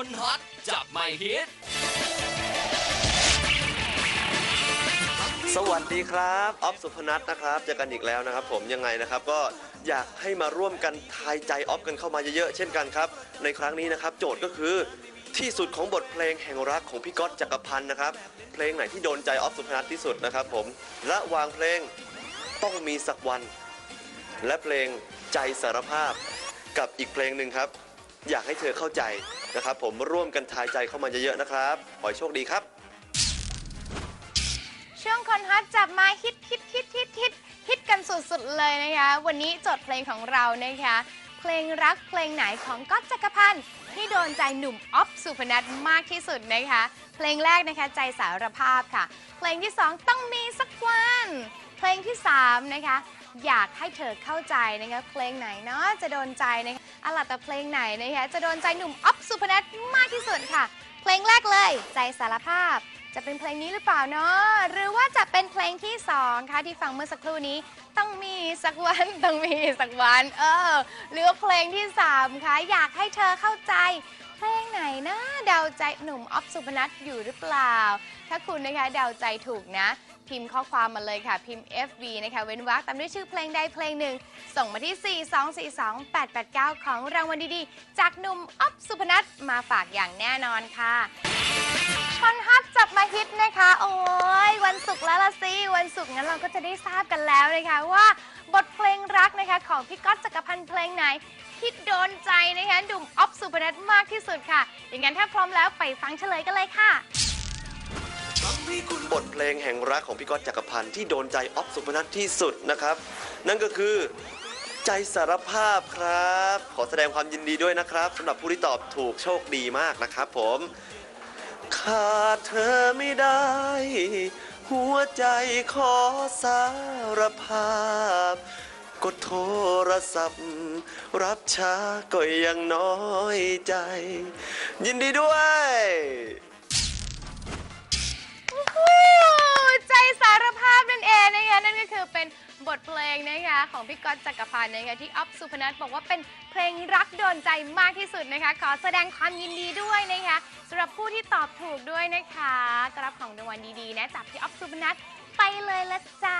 คนฮอตจับไม่ฮิต สวัสดีครับออฟสุพนัทนะครับเจอกันอีกแล้วนะครับ ผมยังไงนะครับก็อยากให้มาร่วมกันทายใจออฟกันเข้ามาเยอะๆเช่นกันครับ ในครั้งนี้นะครับ โจทย์ก็คือที่สุดของบทเพลงแห่งรักของพี่ก๊อตจักรพันธ์นะครับ เพลงไหนที่โดนใจออฟสุพนัทที่สุดนะครับ ผมระหว่างเพลงต้องมีสักวัน และเพลงใจสารภาพกับอีกเพลงหนึ่งครับ อยากให้เธอเข้าใจนะครับ ผมร่วมกันทายใจเข้ามาเยอะๆนะครับขอให้โชคดีครับ ช่วงคนฮอตจับมาฮิตฮิตฮิตฮิตฮิตฮิตกันสุดๆเลยนะคะ วันนี้จทย์เพลงของเรานะคะ เพลงรักเพลงไหนของก๊อตจักรพันธ์ที่โดนใจหนุ่มออฟสุพนัทมากที่สุดนะคะ เพลงแรกนะคะใจสารภาพค่ะ เพลงที่สองต้องมีสักวัน เพลงที่สามนะคะ อยากให้เธอเข้าใจนะคะเพลงไหนเนาะจะโดนใจนะคะอะล่ะแต่เพลงไหนนะคะจะโดนใจหนุ่มออฟสุพนัทมากที่สุดค่ะ เพลงแรกเลย ใจสารภาพ จะเป็นเพลงนี้หรือเปล่าเนาะหรือว่าจะเป็นเพลงที่สองคะที่ฟังเมื่อสักครู่นี้ต้องมีสักวันต้องมีสักวัน เออหรือว่าเพลงที่สามคะอยากให้เธอเข้าใจเพลงไหนนะเดาใจหนุ่มออฟสุพนัทอยู่หรือเปล่า ถ้าคุณนะคะเดาใจถูกนะพิมพ์ข้อความมาเลยค่ะ พิมพ์ FV นะคะเว้นวรรคตามด้วยชื่อเพลงใดเพลงหนึ่ง ส่งมาที่ 4242889 ของรางวัลดีๆ จากหนุ่มอ๊อฟสุพนัทมาฝากอย่างแน่นอนค่ะชอนฮับจับมาฮิตนะคะ โอ้ยวันศุกร์แล้วละสิ วันศุกร์งั้นเราก็จะได้ทราบกันแล้วนะคะว่าบทเพลงรักนะคะ ของพี่ก๊อตจักรพันธ์เพลงไหนที่โดนใจนะคะดุมออฟสุพนัทมากที่สุดค่ะ อย่างนั้นถ้าพร้อมแล้วไปฟังเฉลยกันเลยค่ะ บทเพลงแห่งรักของพี่ก๊อตจักรพันธ์ที่โดนใจออฟสุพนัทที่สุดนะครับ นั่นก็คือใจสารภาพครับ ขอแสดงความยินดีด้วยนะครับสำหรับผู้ที่ตอบถูกโชคดีมากนะครับผมขาดเธอไม่ได้ หัวใจขอสารภาพกดโทรศัพท์ รับช้าก็ยังน้อยใจ ยินดีด้วย เพลงนะคะของพี่ก๊อตจักรพันธ์นะคะที่อ๊อฟสุพนัทบอกว่าเป็นเพลงรักโดนใจมากที่สุดนะคะ ขอแสดงความยินดีด้วยนะคะสำหรับผู้ที่ตอบถูกด้วยนะคะกรับของรางวัลดีๆนะจากพี่อ๊อฟสุพนัทไปเลยละจ้า